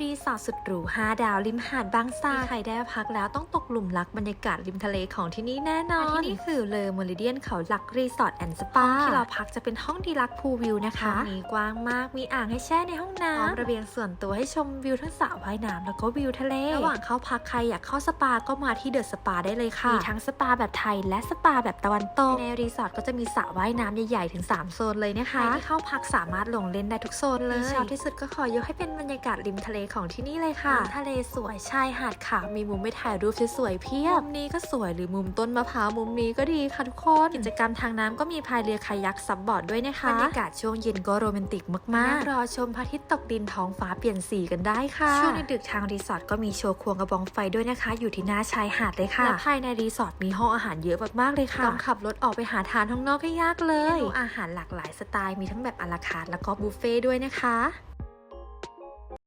รีสอร์ทสุดหรู5ดาวริมหาดบางทรายใครได้พักแล้วต้องตกหลุมรักบรรยากาศริมทะเลของที่นี่แน่นอน ที่นี่คือเลอเมริเดียนเขาหลักรีสอร์ทแอนด์สปาที่เราพักจะเป็นห้องดีลักพูวิวนะคะมีกว้างมากมีอ่างให้แช่ในห้องน้ำพร้อมระเบียงส่วนตัวให้ชมวิวทั้งสระว่ายน้ำแล้วก็วิวทะเลระหว่างเข้าพักใครอยากเข้าสปาก็มาที่เดอะสปาได้เลยค่ะมีทั้งสปาแบบไทยและสปาแบบตะวันตกในรีสอร์ทก็จะมีสระว่ายน้ำใหญ่ๆถึง 3 โซนเลยนะคะใครที่เข้าพักสามารถลงเล่นได้ทุกโซนเลยชอบที่สุดก็ขอยกให้เป็นบรรยากาศริมทะเลของที่นี่เลยค่ะทะเลสวยชายหาดขาวมีมุมไปถ่ายรูปสวยๆเพียบมุมนี้ก็สวยหรือมุมต้นมะพร้าวมุมนี้ก็ดีค่ะทุกคนกิจกรรมทางน้ำก็มีพายเรือคายักซับบอร์ดด้วยนะคะบรรยากาศช่วงเย็นก็โรแมนติกมากๆรอชมพระอาทิตย์ตกดินท้องฟ้าเปลี่ยนสีกันได้ค่ะช่วงดึกๆทางรีสอร์ทก็มีโชว์ควงกระบองไฟด้วยนะคะ อยู่ที่หน้าชายหาดเลยค่ะและภายในรีสอร์ทมีห้องอาหารเยอะมากๆเลยค่ะต้องขับรถออกไปหาทานข้างนอกก็ยากเลยเมนูอาหารหลากหลายสไตล์มีทั้งแบบอาราคาร์ทแล้วก็บุฟเฟ่ต์ด้วยนะคะ